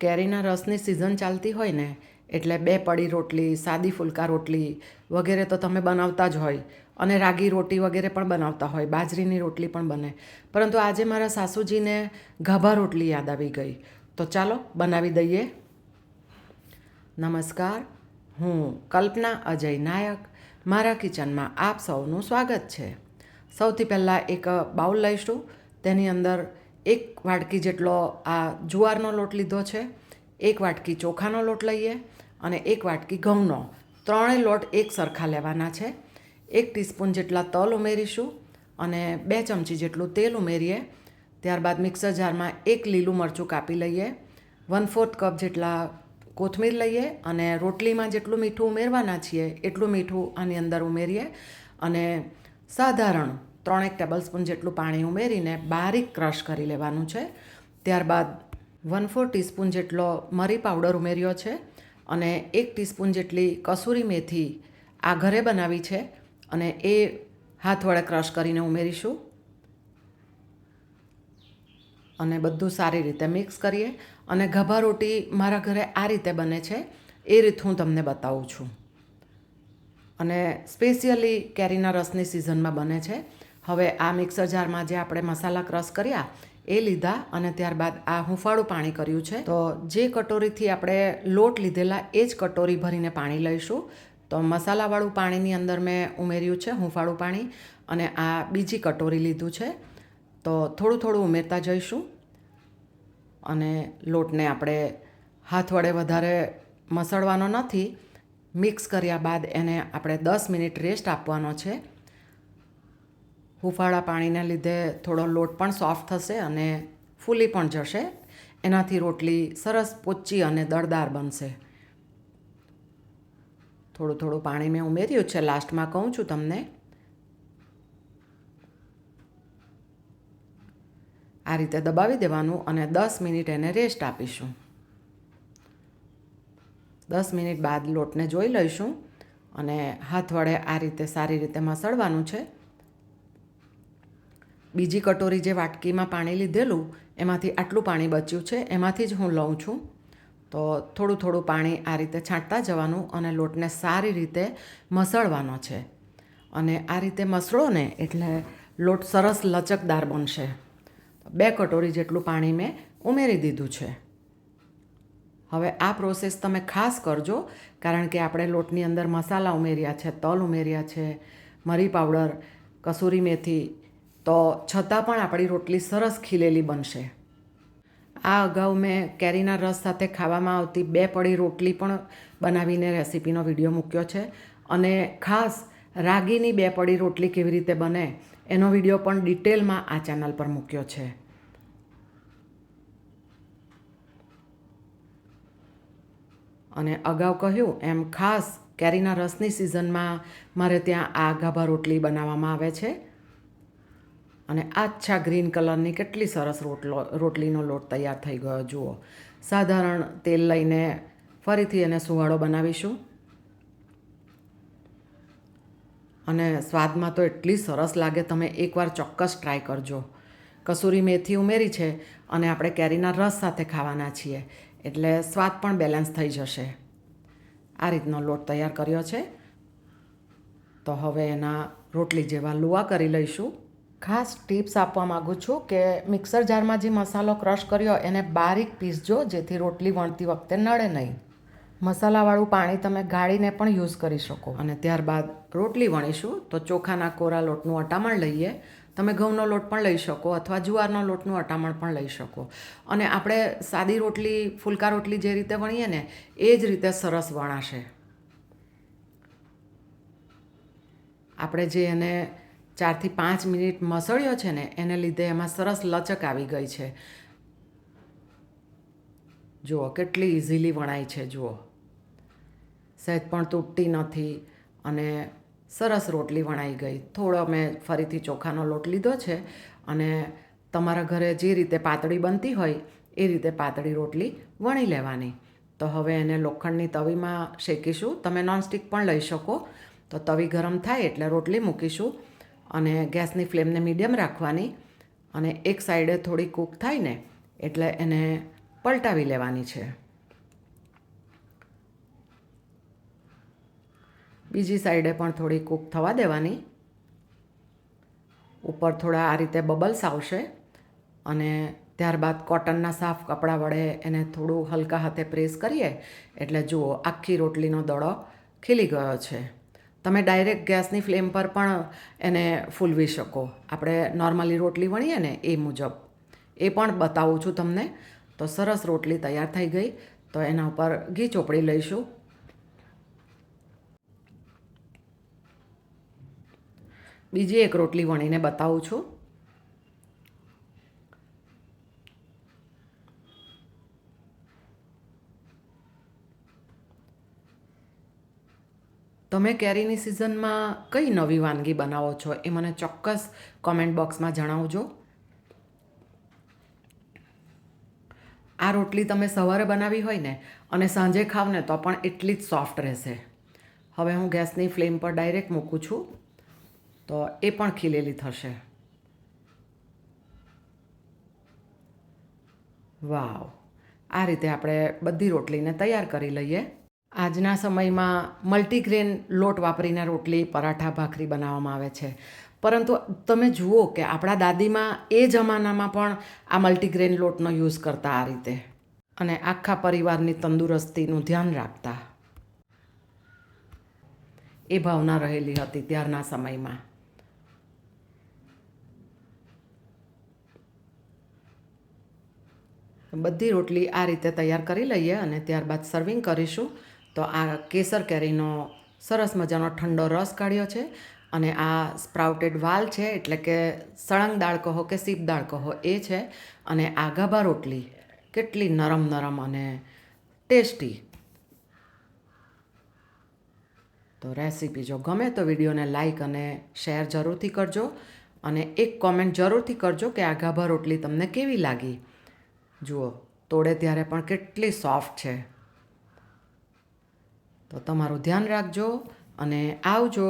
કેરીના રસની સિઝન ચાલતી હોય ને, એટલે બે પડી રોટલી, સાદી ફુલકા રોટલી વગેરે તો તમે બનાવતા જ હોય અને રાગી રોટી વગેરે પણ બનાવતા હોય, બાજરીની રોટલી પણ બને. પરંતુ આજે મારા સાસુજીને ગાભા રોટલી યાદ આવી ગઈ. તો ચાલો બનાવી દઈએ. નમસ્કાર, હું કલ્પના અજય નાયક, મારા કિચનમાં આપ સૌનું સ્વાગત છે. સૌથી પહેલાં એક બાઉલ લઈશું, તેની અંદર એક વાટકી જેટલો આ જુવારનો લોટ લીધો છે, એક વાટકી ચોખાનો લોટ લઈએ અને એક વાટકી ઘઉંનો. ત્રણેય લોટ એક સરખા લેવાના છે. એક ટીસ્પૂન જેટલા તલ ઉમેરીશું અને બે ચમચી જેટલું તેલ ઉમેરીએ. ત્યારબાદ મિક્સર જારમાં એક લીલું મરચું કાપી લઈએ. વન ફોર્થ કપ જેટલા કોથમીર લઈએ અને રોટલીમાં જેટલું મીઠું ઉમેરવાના છીએ એટલું મીઠું આની અંદર ઉમેરીએ અને સાધારણ ત્રણેક ટેબલ સ્પૂન જેટલું પાણી ઉમેરીને બારીક ક્રશ કરી લેવાનું છે. ત્યારબાદ વન ફોર ટીસ્પૂન જેટલો મરી પાવડર ઉમેર્યો છે અને એક ટીસ્પૂન જેટલી કસૂરી મેથી આ ઘરે બનાવી છે અને એ હાથ વડે ક્રશ કરીને ઉમેરીશું. અને બધું સારી રીતે મિક્સ કરીએ. અને ગભા રોટી મારા ઘરે આ રીતે બને છે. એ રીત હું તમને બતાવું છું. અને સ્પેશિયલી કેરીના રસની સિઝનમાં બને છે. હવે આ મિક્સર જારમાં જે આપણે મસાલા ક્રશ કર્યા, એ લીધા અને ત્યારબાદ આ હુંફાળું પાણી કર્યું છે. તો જે કટોરીથી આપણે લોટ લીધેલા, એ જ કટોરી ભરીને પાણી લઈશું. તો મસાલાવાળું પાણીની અંદર મેં ઉમેર્યું છે હુંફાળું પાણી અને આ બીજી કટોરી લીધું છે. તો થોડું થોડું ઉમેરતા જઈશું અને લોટને આપણે હાથ વડે વધારે મસળવાનો નથી. મિક્સ કર્યા બાદ એને આપણે દસ મિનિટ રેસ્ટ આપવાનો છે. હુંફાળા પાણીને લીધે થોડો લોટ પણ સોફ્ટ થશે અને ફૂલી પણ જશે. એનાથી રોટલી સરસ પોચી અને દળદાર બનશે. થોડું થોડું પાણી મેં ઉમેર્યું છે. લાસ્ટમાં કહું છું તમને, આ રીતે દબાવી દેવાનું અને દસ મિનિટ એને રેસ્ટ આપીશું. દસ મિનિટ બાદ લોટને જોઈ લઈશું અને હાથ વડે આ રીતે સારી રીતે મસળવાનું છે. બીજી કટોરી જે વાટકીમાં પાણી લીધેલું, એમાંથી આટલું પાણી બચ્યું છે, એમાંથી જ હું લઉં છું. તો થોડું થોડું પાણી આ રીતે છાંટતા જવાનું અને લોટને સારી રીતે મસળવાનો છે. અને આ રીતે મસળો ને એટલે લોટ સરસ લચકદાર બનશે. બે કટોરી જેટલું પાણી મેં ઉમેરી દીધું છે. હવે આ પ્રોસેસ તમે ખાસ કરજો, કારણ કે આપણે લોટની અંદર મસાલા ઉમેર્યા છે, તલ ઉમેર્યા છે, મરી પાવડર, કસૂરી મેથી તો છતાં પણ આપણી રોટલી સરસ ખીલેલી બનશે. આ અગાઉ મેં કેરીના રસ સાથે ખાવામાં આવતી બે પડી રોટલી પણ બનાવીને રેસીપીનો વીડિયો મૂક્યો છે અને ખાસ રાગીની બે પડી રોટલી કેવી રીતે બને એનો વીડિયો પણ ડિટેલમાં આ ચેનલ પર મૂક્યો છે. અને અગાઉ કહ્યું એમ ખાસ કેરીના રસની સિઝનમાં મારે ત્યાં આ ગાભા રોટલી બનાવવામાં આવે છે. અને આછા ગ્રીન કલરની કેટલી સરસ રોટલો, રોટલીનો લોટ તૈયાર થઈ ગયો, જુઓ. સાધારણ તેલ લઈને ફરીથી એને સુવાળો બનાવીશું. અને સ્વાદમાં તો એટલી સરસ લાગે, તમે એકવાર ચોક્કસ ટ્રાય કરજો. કસૂરી મેથી ઉમેરી છે અને આપણે કેરીના રસ સાથે ખાવાના છીએ, એટલે સ્વાદ પણ બેલેન્સ થઈ જશે. આ રીતનો લોટ તૈયાર કર્યો છે. તો હવે એના રોટલી જેવા લુવા કરી લઈશું. ખાસ ટિપ્સ આપવા માગું છું કે મિક્સર જારમાં જે મસાલો ક્રશ કર્યો એને બારીક પીસજો, જેથી રોટલી વણતી વખતે નડે નહીં. મસાલાવાળું પાણી તમે ગાળીને પણ યુઝ કરી શકો. અને ત્યારબાદ રોટલી વણીશું, તો ચોખાના કોરા લોટનું અટામણ લઈએ. તમે ઘઉંનો લોટ પણ લઈ શકો, અથવા જુવારનો લોટનું અટામણ પણ લઈ શકો. અને આપણે સાદી રોટલી, ફુલકા રોટલી જે રીતે વણીએ ને, એ જ રીતે સરસ વણાશે. આપણે જે એને ચારથી પાંચ મિનિટ મસળ્યો છે ને, એને લીધે એમાં સરસ લચક આવી ગઈ છે. જુઓ, કેટલી ઇઝીલી વણાય છે, જુઓ. સહેજ પણ તૂટતી નથી અને સરસ રોટલી વણાઈ ગઈ. થોડો મેં ફરીથી ચોખાનો લોટ લીધો છે અને તમારા ઘરે જે રીતે પાતળી બનતી હોય, એ રીતે પાતળી રોટલી વણી લેવાની. તો હવે એને લોખંડની તવીમાં શેકીશું. તમે નોનસ્ટિક પણ લઈ શકો. તો તવી ગરમ થાય એટલે રોટલી મૂકીશું. અને ગેસની ફ્લેમને મીડિયમ રાખવાની અને એક સાઈડે થોડી કૂક થાય ને એટલે એને પલટાવી લેવાની છે. બીજી સાઈડે પણ થોડી કૂક થવા દેવાની. ઉપર થોડા આ રીતે બબલ્સ આવશે અને ત્યારબાદ કોટનના સાફ કપડાં વડે એને થોડું હલકા હાથે પ્રેસ કરીએ એટલે જુઓ, આખી રોટલીનો દડો ખીલી ગયો છે. તમે ડાયરેક્ટ ગેસની ફ્લેમ પર પણ એને ફૂલવી શકો. આપણે નોર્મલી રોટલી વણીએ ને એ મુજબ. એ પણ બતાવું છું તમને. તો સરસ રોટલી તૈયાર થઈ ગઈ. તો એના ઉપર ઘી ચોપડી લઈશું. બીજી એક રોટલી વણીને બતાવું છું. તમે કેરીની સિઝનમાં કઈ નવી વાનગી બનાવો છો એ મને ચોક્કસ કોમેન્ટ બોક્સમાં જણાવજો. આ રોટલી તમે સવારે બનાવી હોય ને અને સાંજે ખાવ ને તો પણ એટલી જ સોફ્ટ રહેશે. હવે હું ગેસની ફ્લેમ પર ડાયરેક્ટ મૂકું છું, તો એ પણ ખીલેલી થશે. વાવ, આ રીતે આપણે બધી રોટલીને તૈયાર કરી લઈએ. આજના સમયમાં મલ્ટીગ્રેન લોટ વાપરીને રોટલી, પરાઠા, ભાખરી બનાવવામાં આવે છે. પરંતુ તમે જુઓ કે આપણા દાદીમાં એ જમાનામાં પણ આ મલ્ટીગ્રેન લોટનો યુઝ કરતા આ રીતે. અને આખા પરિવારની તંદુરસ્તીનું ધ્યાન રાખતા. એ ભાવના રહેલી હતી ત્યારના સમયમાં. બધી રોટલી આ રીતે તૈયાર કરી લઈએ અને ત્યારબાદ સર્વિંગ કરીશું. તો આ કેસર કેરીનો સરસ મજાનો ઠંડો રસ કાઢ્યો છે અને આ સ્પ્રાઉટેડ વાલ છે, એટલે કે સળંગ દાળ કહો કે સીપ દાળ કહો, એ છે. અને આ ગાભા રોટલી કેટલી નરમ નરમ અને ટેસ્ટી. તો રેસીપી જો ગમે તો વિડીયોને લાઈક અને શેર જરૂરથી કરજો અને એક કોમેન્ટ જરૂરથી કરજો કે આ ગાભા રોટલી તમને કેવી લાગી. જુઓ, તોડે ત્યારે પણ કેટલી સોફ્ટ છે. તો તમારું ધ્યાન રાખજો અને આવજો.